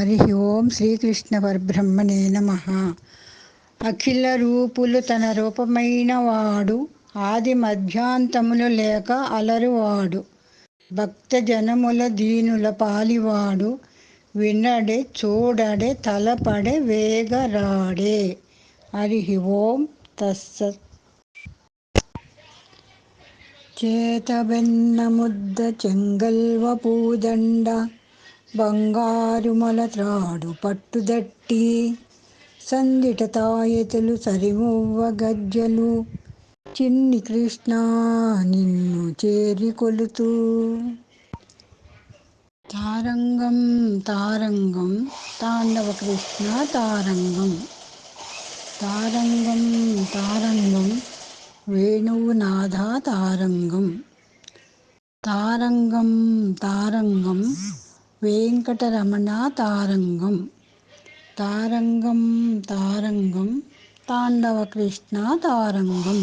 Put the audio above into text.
హరి ఓం శ్రీకృష్ణ పరబ్రహ్మణే నమ. అఖిల రూపులు తన రూపమైన వాడు ఆది మధ్యాంతములు లేక అలరువాడు భక్త జనముల దీనుల పాలివాడు వినడే చూడడే తలపడే వేగరాడే. హరి ఓం తస్సత్ చేతబెన్న ముద్ద చెంగల్వ పూదండ బంగారు మలత్రాడు పట్టుదట్టి సందిట తాయెతులు సరిమువ్వ గజ్జలు. చిన్ని కృష్ణ నిన్ను చేరి కొలుతూ. తారంగం తారంగం తాండవ కృష్ణ తారంగం. తారంగం తారంగం వేణువు నాథ తారంగం. తారంగం తారంగం వెంకటరమణ తారంగం తారంగం తారంగం తాండవ కృష్ణ తారంగం